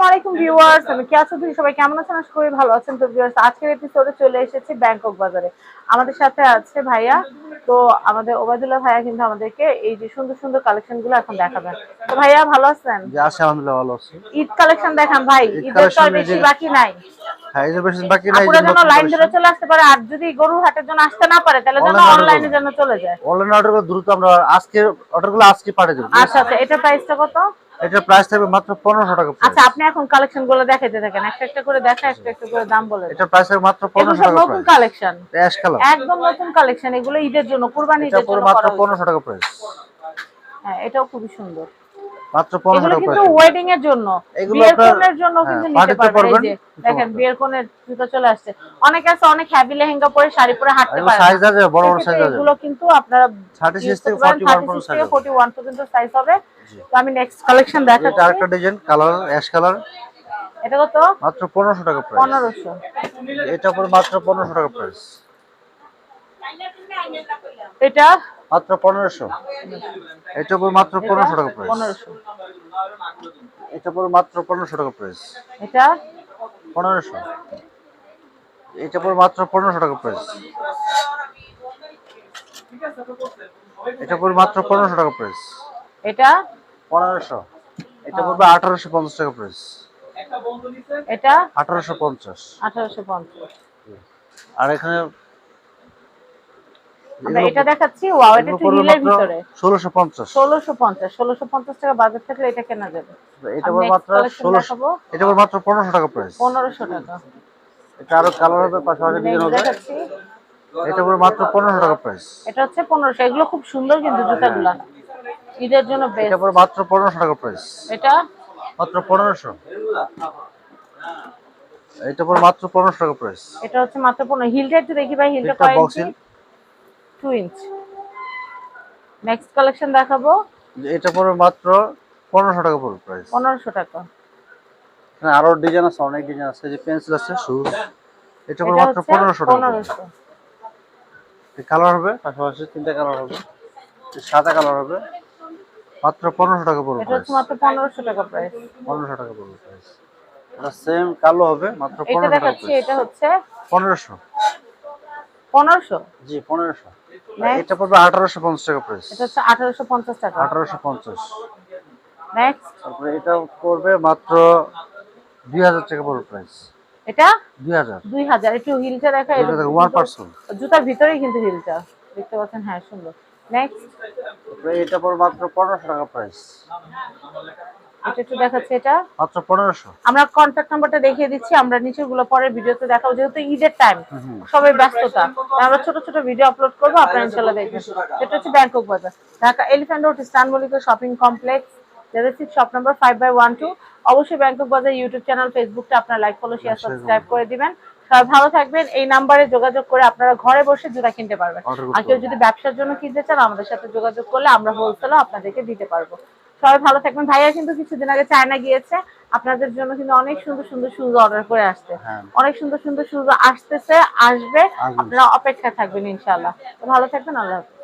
আসসালামু আলাইকুম ভিউয়ার্স আমি কেয়া চৌধুরী সবাই কেমন আছেন? আশা করি ভালো আছেন। তো ভিউয়ার্স আজকের এপিসোডে চলে এসেছি ব্যাংকক বাজারে। আমাদের সাথে আছে ভাইয়া তো আমাদের ওবায়দুল্লাহ ভাইয়া কিন্তু আমাদেরকে এই যে সুন্দর সুন্দর কালেকশনগুলো এখন দেখাবেন। তো ভাইয়া ভালো আছেন? যে আলহামদুলিল্লাহ ভালো আছি। ঈদ কালেকশন দেখান ভাই ঈদের তো আর collection এই বেশি বাকি নাই। হ্যাঁ এই বেশি বাকি নাই যেন লাইন ধরে চলে আসতে পারে আর যদি গরুর হাটের জন্য আসতে না পারে তাহলে যেন অনলাইনে যেন চলে যায়। অনলাইন অর্ডার করে দ্রুত আমরা আজকে অর্ডারগুলো আজকে পাঠিয়ে দেবো আচ্ছা আচ্ছা এটার প্রাইসটা কত? এটার প্রাইস থাকবে মাত্র 1500 টাকা আচ্ছা আপনি এখন কালেকশনগুলো দেখাইতে থাকেন। একটা একটা করে দেখা একটা একটা করে দাম বলে এটা প্রাইস থাকবে মাত্র এগুলো পনেরোশো সব টাকা নতুন কালেকশন অ্যাশ কালার একদম নতুন কালেকশন এগুলো ঈদের জন্য কুরবানি এটা পুরো জন্য মাত্র করা হয়েছে। পনেরোশো টাকা প্রাইস হ্যাঁ এটাও খুব সুন্দর। মাত্র পনেরোশো এগুলো টাকা কিন্তু ওয়েডিং এর জন্য বিয়ের কোণের জন্য হ্যাঁ, কিন্তু নিতে পারবেন? দেখেন বিয়ের কোণের জুতো চলে আসছে। অনেক আছে অনেক হ্যাভি লেহেঙ্গা পরে শাড়ি পরে হাঁটতে পারে সাইজ আছে বড় বড় সাইজ আছে। এগুলো কিন্তু আপনারা 36 থেকে 41 41 পর্যন্ত size 41 পর্যন্ত সাইজ হবে। তো আমি নেক্সট কালেকশন এটা দেখাচ্ছি। আরেকটা ডিজাইন কালার অ্যাশ কালার এটা কত? মাত্র পনেরোশো টাকা প্রাইস 1500 এটা পুরো মাত্র পনেরোশো টাকা প্রাইস এটা মাত্র পনেরোশো? এটা পুরো মাত্র পনেরোশো টাকা প্রাইস 1500 এটা পুরো মাত্র পনেরোশো টাকা প্রাইস এটা? পনেরোশো। এটা পুরো মাত্র পনেরোশো টাকা প্রাইস এটা পুরো মাত্র পনেরোশো টাকা প্রাইস এটা? পনেরোশো। এটা পড়বে আঠারোশো পঞ্চাশ টাকা প্রাইস এটা? আঠারোশো পঞ্চাশ। 1850 আর এখানে আমরা এটা দেখাচ্ছি ওয়াও এটা একটু হিলের ভিতরে। ষোলোশো পঞ্চাশ। ষোলোশো পঞ্চাশ ষোলোশো পঞ্চাশ টাকা বাজার থাকলে এটা কেনা যাবে। এটা মাত্র collection ষোলোশো দেখাবো। এটা পড়বে মাত্র পনেরোশো টাকা প্রাইস পনেরোশো টাকা। এটা আরও কালার হবে পাশাপাশি ডিজাইন হবে। এটা পড়বে মাত্র পনেরোশো টাকা প্রাইস এটা হচ্ছে পনেরোশো। এগুলো খুব সুন্দর কিন্তু জুতাগুলা। ঈদের জন্য এটা বেস্ট মাত্র পনেরোশো টাকা প্রাইস এটা? মাত্র পনেরোশো। এটা পড়বে মাত্র পনেরোশো টাকা প্রাইস এটা হচ্ছে মাত্র পনেরো। হিলটা একটু দেখি ভাই হিলটা কয় ইঞ্চি। টু ইঞ্চ নেক্সট কালেকশন দেখাবো। এটা পড়বে মাত্র পনেরোশো টাকা পড়বে প্রাইস পনেরোশো টাকা। আরও ডিজাইন আছে অনেক ডিজাইন আছে। যে পেন্সিল আছে শুজ এটা পড়বে মাত্র পনেরোশো টাকা কালার হবে? পাশাপাশি তিনটা কালার হবে। সাদা কালার হবে। মাত্র পনেরোশো টাকা পড়বে এটা মাত্র পনেরোশো টাকা প্রাইস পনেরোশো টাকা পড়বে প্রাইস এটা সেম কালো হবে মাত্র এটা পনেরোশো টাকা এটা হচ্ছে পনেরোশো। পনেরোশো। জি পনেরোশো. এটা পড়বে আঠারোশো পঞ্চাশ টাকা প্রাইস এটা হচ্ছে আঠারোশো পঞ্চাশ টাকা। আঠারোশো পঞ্চাশ। নেক্সট তারপরে এটা পড়বে মাত্র দুই হাজার টাকা পড়বে প্রাইস এটা? দুই হাজার। দুই হাজার। একটু হিলটা দেখা ওয়ান পার্সেল জুতার ভিতরেই কিন্তু হিলটা। দেখতে পাচ্ছেন হ্যাঁ সুন্দর। নেক্সট তারপরে এটা পড়বে মাত্র পনেরোশো টাকা প্রাইস এটা একটু দেখাচ্ছে এটা। মাত্র পনেরোশো। আমরা কন্ট্যাক্ট নাম্বারটা দেখিয়ে দিচ্ছি আমরা নিচে গুলো পরের ভিডিওতে দেখাবো যেহেতু ঈদের টাইম সবাই ব্যস্ততা। আমরা ছোট ছোট ভিডিও আপলোড করব আপনারা ইনশাল্লাহ দেখবেন। এটা হচ্ছে Bangkok Bazar Dhaka Elephant Road Eastern Shopping Complex যাদের six shop number five by one two অবশ্যই ব্যাংকক বাজার ইউটিউব চ্যানেল ফেসবুকটা আপনারা লাইক ফলো শেয়ার সাবস্ক্রাইব করে দিবেন। সবাই ভালো থাকবেন এই নাম্বারে যোগাযোগ করে আপনারা ঘরে বসে জুতা কিনতে পারবেন। আর কেউ যদি ব্যবসার জন্য কিনতে চান আমাদের সাথে যোগাযোগ করলে আমরা হোলসেলও আপনাদেরকে দিতে পারব। সবাই ভালো থাকবেন। ভাইয়া কিন্তু কিছুদিন আগে চায়না গিয়েছে। আপনাদের জন্য কিন্তু অনেক সুন্দর সুন্দর শুজ অর্ডার করে আসছে। হ্যাঁ। অনেক সুন্দর সুন্দর শুজ আসতেছে আসবে। আপনারা অপেক্ষা থাকবেন ইনশাআল্লাহ। ভালো থাকবেন আল্লাহ হাফেজ।